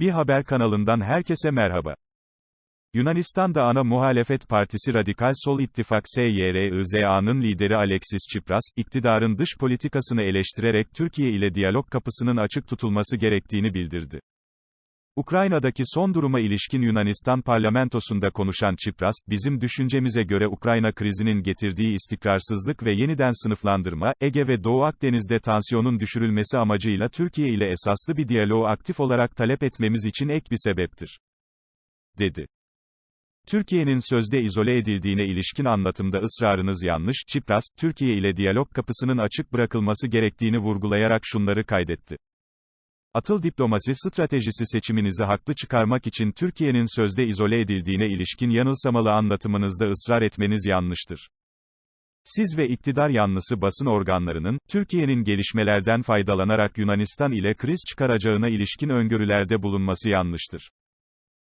Bir haber kanalından herkese merhaba. Yunanistan'da ana muhalefet partisi Radikal Sol İttifak SYRIZA'nın lideri Alexis Tsipras, iktidarın dış politikasını eleştirerek Türkiye ile diyalog kapısının açık tutulması gerektiğini bildirdi. Ukrayna'daki son duruma ilişkin Yunanistan parlamentosunda konuşan Tsipras, bizim düşüncemize göre Ukrayna krizinin getirdiği istikrarsızlık ve yeniden sınıflandırma, Ege ve Doğu Akdeniz'de tansiyonun düşürülmesi amacıyla Türkiye ile esaslı bir diyaloğu aktif olarak talep etmemiz için ek bir sebeptir. dedi. Türkiye'nin sözde izole edildiğine ilişkin anlatımda ısrarınız yanlış, Çipras, Türkiye ile diyalog kapısının açık bırakılması gerektiğini vurgulayarak şunları kaydetti. Atıl diplomasi stratejisi seçiminizi haklı çıkarmak için Türkiye'nin sözde izole edildiğine ilişkin yanılsamalı anlatımınızda ısrar etmeniz yanlıştır. Siz ve iktidar yanlısı basın organlarının, Türkiye'nin gelişmelerden faydalanarak Yunanistan ile kriz çıkaracağına ilişkin öngörülerde bulunması yanlıştır.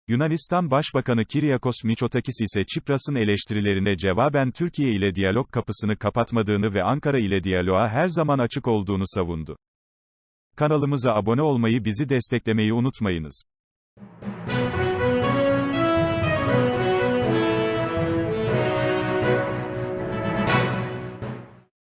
Yunanistan Başbakanı Kyriakos Mitsotakis ise Çipras'ın eleştirilerine cevaben Türkiye ile diyalog kapısını kapatmadığını ve Ankara ile diyaloğa her zaman açık olduğunu savundu. Kanalımıza abone olmayı bizi desteklemeyi unutmayınız.